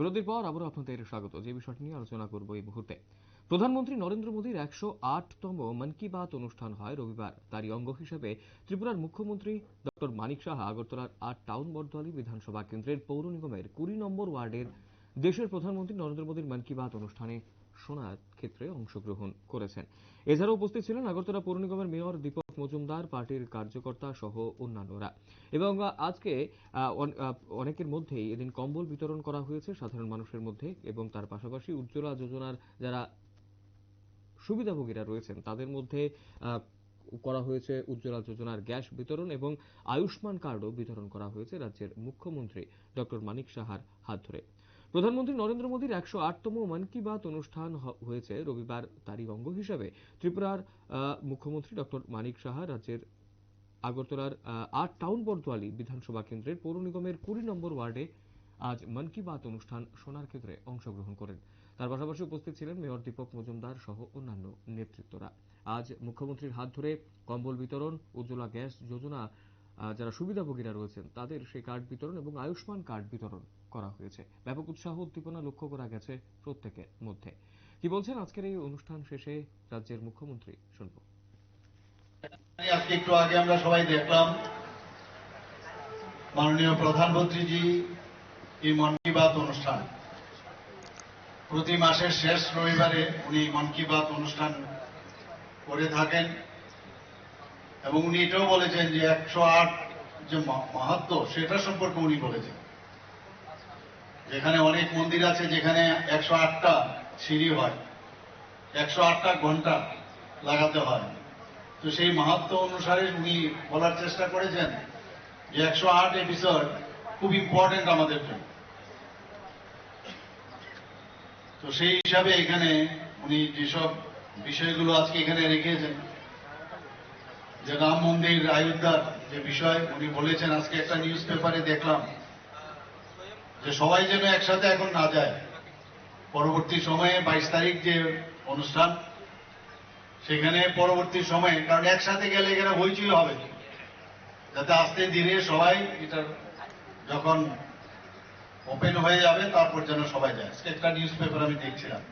বিরতির পর আবারও আপনাদের স্বাগত। যে বিষয়টি নিয়ে আলোচনা করব এই মুহূর্তে। প্রধানমন্ত্রী নরেন্দ্র মোদীর একশো আটতম মন কি বাত অনুষ্ঠান হয় রবিবার। তারই অঙ্গ হিসেবে ত্রিপুরার মুখ্যমন্ত্রী ডক্টর মানিক সাহা আগরতলার আট টাউন বর্দোয়ালি বিধানসভা কেন্দ্রের পৌর নিগমের কুড়ি নম্বর ওয়ার্ডের দেশের প্রধানমন্ত্রী নরেন্দ্র মোদীর মন কি বাত অনুষ্ঠানে শোনার ক্ষেত্রে অংশগ্রহণ করেছেন। এছাড়াও উপস্থিত ছিলেন আগরতলা পৌর নিগমের মেয়র দীপক মজুমদার, পার্টির কার্যকর্তা সহ অন্যান্যরা। এবং আজকে অনেকের মধ্যেই এদিন কম্বল বিতরণ করা হয়েছে সাধারণ মানুষের মধ্যে এবং তার পাশাপাশি উজ্জ্বলা যোজনার যারা সুবিধাভোগীরা রয়েছেন, তাদের মধ্যে করা হয়েছে উজ্জ্বলা যোজনার গ্যাস বিতরণ এবং আয়ুষ্মান কার্ডও বিতরণ করা হয়েছে রাজ্যের মুখ্যমন্ত্রী ডক্টর মানিক সাহার হাত ধরে। প্রধানমন্ত্রী নরেন্দ্র মোদীর একশো আটতম মন কি বাত অনুষ্ঠান হয়েছে রবিবার তারই অঙ্গ হিসাবে। ত্রিপুরার মুখ্যমন্ত্রী ডক্টর মানিক সাহা, রাজ্যের আগরতলার আট টাউন বর্দোয়ালি বিধানসভা কেন্দ্রের পৌর নিগমের কুড়ি নম্বর ওয়ার্ডে আজ মন কি বাত অনুষ্ঠান শোনার ক্ষেত্রে অংশগ্রহণ করেন। তার পাশাপাশি উপস্থিত ছিলেন মেয়র দীপক মজুমদার সহ অন্যান্য নেতৃত্বরা। আজ মুখ্যমন্ত্রীর হাত ধরে কম্বল বিতরণ, উজ্জ্বলা গ্যাস যোজনা যারা সুবিধাভোগীরা রয়েছেন, তাদের সেই কার্ড বিতরণ এবং আয়ুষ্মান কার্ড বিতরণ করা হয়েছে। ব্যাপক উৎসাহ, উদ্দীপনা লক্ষ্য করা গেছে প্রত্যেকের মধ্যে। কি বলছেন? আজকের এই অনুষ্ঠান শেষে রাজ্যের মুখ্যমন্ত্রী শুনব। আজকে একটু আগে আমরা সবাই দেখলাম মাননীয় প্রধানমন্ত্রীজি এই মন কি বাত অনুষ্ঠান। প্রতি মাসের শেষ রবিবারে উনি মন কি বাত অনুষ্ঠান করে থাকেন। এবং উনি এটাও বলেছেন যে একশো আট যে মা- মাহাত্ম্য সেটা সম্পর্কে উনি বলেছেন। যেখানে অনেক মন্দির আছে যেখানে একশো আটটা সিঁড়ি হয়, একশো আটটা ঘণ্টা লাগাতে হয়। তো সেই মাহাত্ম অনুসারে উনি বলার চেষ্টা করেছেন যে একশো আট এপিসোড খুব ইম্পর্টেন্ট আমাদের জন্য। তো সেই হিসাবে এখানে উনি যেসব বিষয়গুলো আজকে এখানে রেখেছেন যে রাম মন্দির অযোধ্যার যে বিষয়, উনি বলেছেন, আজকে একটা নিউজ পেপারে দেখলাম যে সবাই যেন একসাথে এখন না যায়। পরবর্তী সময়ে বাইশ তারিখ যে অনুষ্ঠান, সেখানে পরবর্তী সময়ে, কারণ একসাথে গেলে এখানে হইচই হবে। যাতে আস্তে ধীরে সবাই এটা যখন ওপেন হয়ে যাবে, তারপর যেন সবাই যায়। একটা নিউজ পেপার আমি দেখছিলাম।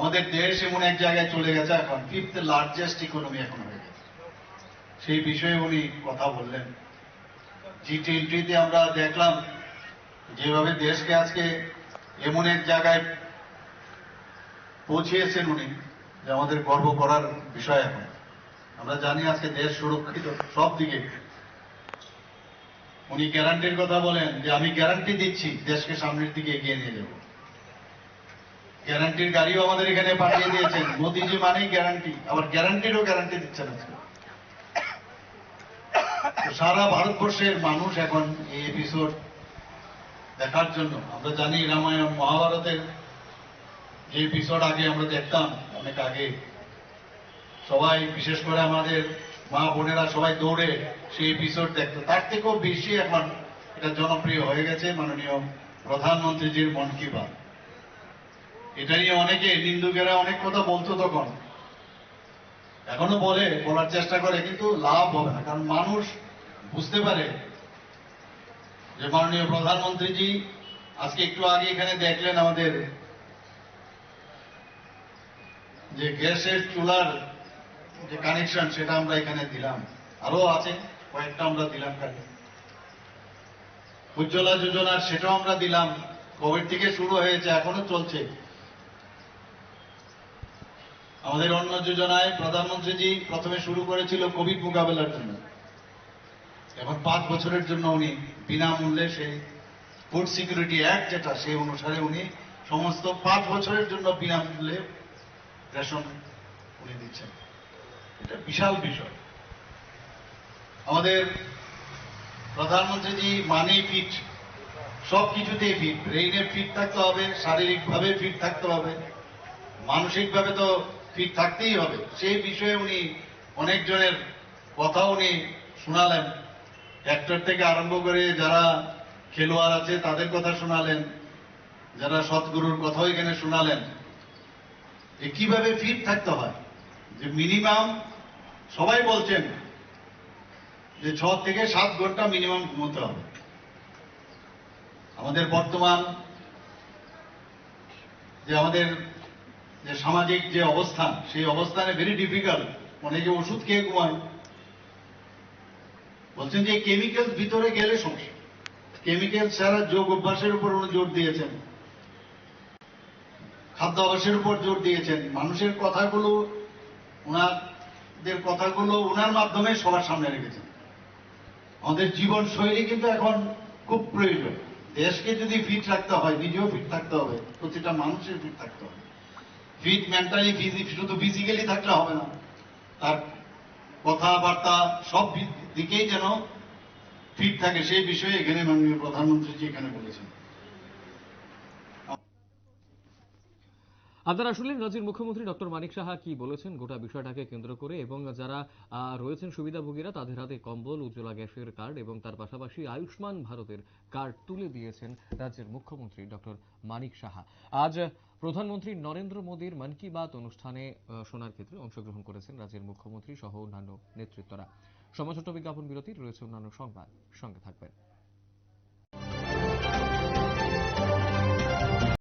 আমাদের দেশ এমন এক জায়গায় চলে গেছে, এখন ফিফথ লার্জেস্ট ইকোনমি এখন হয়ে গেছে। সেই বিষয়ে উনি কথা বললেন। জি টোয়েন্টিতে আমরা দেখলাম, যেভাবে দেশকে আজকে এমন এক জায়গায় পৌঁছিয়েছেন উনি, যে আমাদের গর্ব করার বিষয় এখন। আমরা জানি আজকে দেশ সুরক্ষিত সব দিকে। উনি গ্যারান্টির কথা বলেন যে আমি গ্যারান্টি দিচ্ছি, দেশকে সামনের দিকে এগিয়ে নিয়ে যাব। গ্যারান্টির গাড়িও আমাদের এখানে পাঠিয়ে দিয়েছেন। মোদিজি মানেই গ্যারান্টি আবার গ্যারান্টিরও গ্যারান্টি দিচ্ছেন আজকে। সারা ভারতবর্ষের মানুষ এখন এই এপিসোড দেখার জন্য, আমরা জানি রামায়ণ, মহাভারতের যে এপিসোড আগে আমরা দেখতাম, অনেক আগে। সবাই, বিশেষ করে আমাদের মা বোনেরা সবাই দৌড়ে সেই এপিসোড দেখতো। তার থেকেও বেশি এখন এটা জনপ্রিয় হয়ে গেছে মাননীয় প্রধানমন্ত্রীজির মন কি বাত। এটা নিয়ে অনেকে নিন্দুকেরা অনেক কথা বলতো তখন। এখনও বলে, বলার চেষ্টা করে, কিন্তু লাভ হবে না, কারণ মানুষ বুঝতে পারে যে মাননীয় প্রধানমন্ত্রীজি আজকে একটু আগে এখানে দেখলেন আমাদের যে গ্যাসের চুলার যে কানেকশন সেটা আমরা এখানে দিলাম। আরও আছে, কয়েকটা আমরা দিলাম কাজে উজ্জ্বলা যোজনার সেটাও আমরা দিলাম। কোভিড থেকে শুরু হয়েছে, এখনও চলছে। আমাদের অন্য যোজনায় প্রধানমন্ত্রীজি প্রথমে শুরু করেছিল কোভিড মোকাবেলার জন্য। এখন পাঁচ বছরের জন্য উনি বিনামূল্যে সেই ফুড সিকিউরিটি অ্যাক্ট যেটা, সেই অনুসারে উনি সমস্ত পাঁচ বছরের জন্য বিনামূল্যে রেশন উনি দিচ্ছেন। এটা বিশাল বিষয়। আমাদের প্রধানমন্ত্রীজি মানি ফিট। সব কিছুতেই ফিট। ব্রেইনে ফিট থাকতে হবে, শারীরিকভাবে ফিট থাকতে হবে। মানসিকভাবে তো ফিট থাকতেই হবে। সেই বিষয়ে উনি অনেকজনের কথা উনি শোনালেন। অ্যাক্টর থেকে আরম্ভ করে যারা খেলোয়াড় আছে, তাদের কথা শোনালেন, যারা সৎগুরুর কথাও এখানে শোনালেন। যে কীভাবে ফিট থাকতে হয়? যে মিনিমাম সবাই বলছেন যে ছ থেকে সাত ঘণ্টা মিনিমাম ঘুমোতে হবে। আমাদের বর্তমান যে আমাদের যে সামাজিক যে অবস্থান, সেই অবস্থানে ভেরি ডিফিকাল্ট অনেকে ওষুধ খেয়ে ঘুমায়। বলছেন যে কেমিক্যাল ভিতরে গেলে সমস্যা। কেমিক্যাল ছাড়া যোগ অভ্যাসের উপর উনি জোর দিয়েছেন। খাদ্যাভ্যাসের উপর জোর দিয়েছেন। মানুষের কথাগুলো, ওনাদের কথাগুলো ওনার মাধ্যমে সবার সামনে রেখেছেন। আমাদের জীবন শৈলী কিন্তু এখন খুব প্রয়োজন। দেশকে যদি ফিট রাখতে হয়, নিজেও ফিট থাকতে হবে। প্রতিটা মানুষের ফিট থাকতে হবে। ফিট মেন্টালি শুধু ফিজিক্যালি থাকলে হবে না। তার কথাবার্তা সব দিকেই যেন ফিট থাকে, সেই বিষয়ে এখানে মাননীয় প্রধানমন্ত্রীজি এখানে বলেছেন। আপনারা শুনলেন রাজ্যের মুখ্যমন্ত্রী ডক্টর মানিক সাহা কি বলেছেন গোটা বিষয়টাকে কেন্দ্র করে এবং যারা রয়েছেন সুবিধাভোগীরা তাদের হাতে কম্বল, উজ্জ্বলা গ্যাসের কার্ড এবং তার পাশাপাশি আয়ুষ্মান ভারতের কার্ড তুলে দিয়েছেন রাজ্যের মুখ্যমন্ত্রী ডক্টর মানিক সাহা। আজ প্রধানমন্ত্রী নরেন্দ্র মোদীর মন কি বাত অনুষ্ঠানে শোনার ক্ষেত্রে অংশগ্রহণ করেছেন রাজ্যের মুখ্যমন্ত্রী সহ অন্যান্য নেতৃত্বরা। সময় ছোট বিজ্ঞাপন বিরতির রয়েছে অন্যান্য সংবাদ। সঙ্গে থাকবেন।